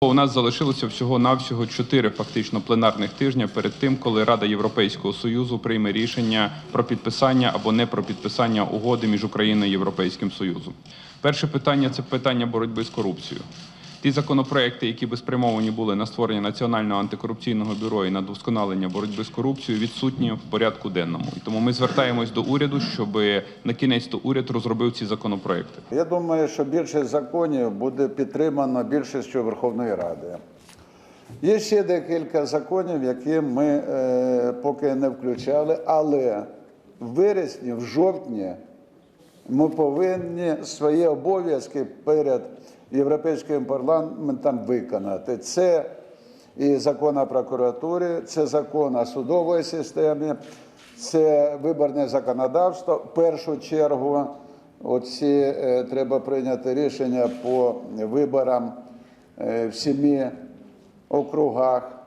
У нас залишилося всього навсього чотири фактично пленарних тижня перед тим, коли Рада Європейського союзу прийме рішення про підписання або не про підписання угоди між Україною і Європейським Союзом. Перше питання це питання боротьби з корупцією. Ті законопроекти, які би спрямовані були на створення національного антикорупційного бюро і на вдосконалення боротьби з корупцією, відсутні в порядку денному. І тому ми звертаємось до уряду, щоб на кінець то уряд розробив ці законопроекти. Я думаю, що більшість законів буде підтримано більшістю Верховної Ради. Є ще декілька законів, які ми е, поки не включали, але в вересні, в жовтні ми повинні свої обов'язки перед Європейським парламентом виконати. Це і закон о прокуратурі, це закон о судовій системі, це виборне законодавство. В першу чергу оці, е, треба прийняти рішення по виборам е, в сімі округах.